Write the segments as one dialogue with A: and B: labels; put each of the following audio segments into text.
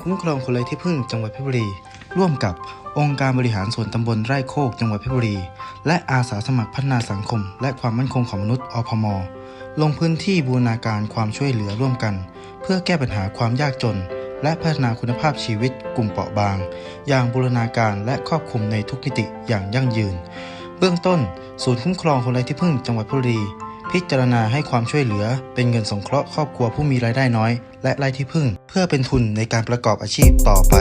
A: คุ้มครองคนไร้ที่พึ่งจังหวัดเพชรบุรี ร่วมกับองค์การบริหารส่วนตำบลไร่โคกจังหวัดเพชรบุรี และอาสาสมัครพัฒนาสังคม และความมั่นคงของมนุษย์อพม ลงพื้นที่บูรณาการความช่วยเหลือร่วมกัน เพื่อแก้ปัญหาความยากจน และพัฒนาคุณภาพชีวิตกลุ่มเปราะบาง อย่างบูรณาการและครอบคลุมในทุกมิติอย่างยั่งยืน เบื้องต้น ศูนย์คุ้มครองคนไร้ที่พึ่งจังหวัดเพชรบุรี พิจารณาให้ความช่วยเหลือ เป็นเงินสงเคราะห์ครอบครัวผู้มีรายได้น้อย และไร้ที่พึ่ง เพื่อเป็นทุนในการประกอบอาชีพต่อไป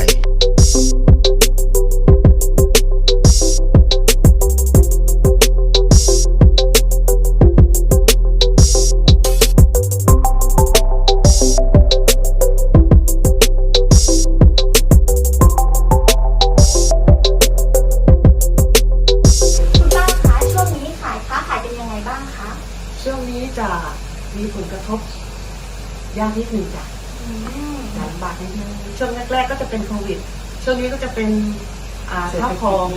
B: มีผลกระทบยากนิดหนึ่งจ้ะ
C: อืม
B: ลำบากนิดนึงช่วงแรกๆก็จะเป็นโควิด ช่วงนี้ก็จะเป็นอ่าข้าวของ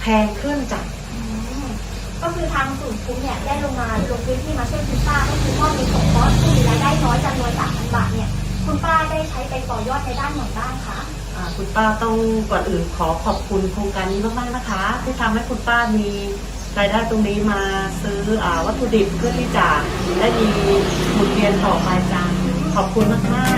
B: แพงขึ้นจ้ะ
C: อืมก็คือทางศูนย์คุ้มเนี่ยได้ลงมาลงพื้นที่มาช่วยคุณป้าก็คือมอบเงินสงเคราะห์ผู้มีรายได้น้อยจำนวน3,000บาทเนี่ย คุณป้าได้ใช้ไปต่อยอดในด้านไหนบ้างคะ
B: อ่าคุณป้าต้องก่อนอื่นขอขอบคุณโครงการนี้มากๆนะคะ ที่ทำให้คุณป้ามี รายได้ตรงนี้มาซื้ออวัตถุดิบเพื่อที่จะได้มีหมุนเวียนต่อไปจ้าขอบคุณมากๆ